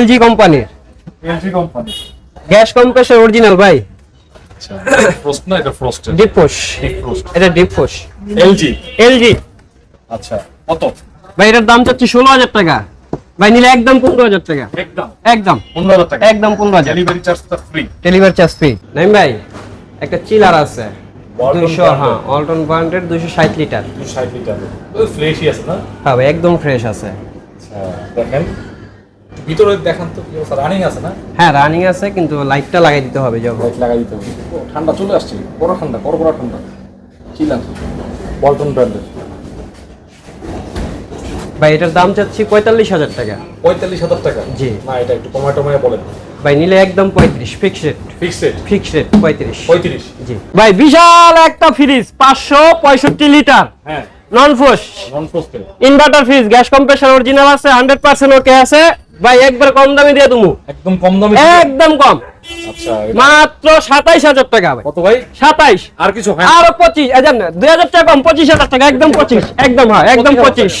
LG কোম্পানির LG company gas compressor original ভাই। আচ্ছা ফ্রস্ট না এটা frost deep push deep frost এটা ডিপ পুশ এলজি এলজি আচ্ছা কত? ভাই এটার দাম চাচ্ছি ষোলো হাজার টাকা। ভাই নিলে একদম পনেরো হাজার টাকা। একদম। একদম। পনেরো হাজার টাকা। একদম পনেরো হাজার। ডেলিভারি চার্জটা free delivery charge free Naim ভাই একটা চিলার আছে। Walton দুইশো brand-এর। হ্যাঁ অল্টন ব্র্যান্ডের দুইশো ষাট লিটার দুশো ষাট লিটার ফ্রেশই আছে না? হ্যাঁ ভাই একদম ফ্রেশ আছে। আচ্ছা দেখেন। ভিতরে দেখান তো কি অবস্থা? রানিং আছে না? হ্যাঁ রানিং আছে কিন্তু লাইটটা লাগাই দিতে হবে যখন লাইট লাগাই দিতে হবে। ঠান্ডা চলে আসছে বড় ঠান্ডা বড় বড় ঠান্ডা। চিলাম ওয়ালটন ব্র্যান্ডের ভাই এটার দাম চাচ্ছি পঁয়তাল্লিশ হাজার টাকা। পঁয়তাল্লিশ হাজার টাকা? জি। না এটা একটু কমায় টমায় বলেন। ভাই নিলে একদম পঁয়ত্রিশ fix rate fixed rate fix rate পঁয়ত্রিশ। পঁয়ত্রিশ? জি। ভাই বিশাল একটা ফ্রিজ পাঁচশো পঁয়ষট্টি লিটার। হ্যাঁ। Non frost non frosted inverter fridge gas compressor original আছে হান্ড্রেড পার্সেন্ট ওকে আছে। ভাই একবার কম দামে দিয়ে তুমি একদম কম দামে একদম কম। আচ্ছা মাত্র সাতাইশ হাজার টাকা ভাই। কত ভাই? আর কিছু হয় আরও পঁচিশ। দুই হাজার টাকা কম পঁচিশ হাজার টাকা। একদম পঁচিশ। একদম হ্যাঁ একদম পঁচিশ হাজার পঁচিশ।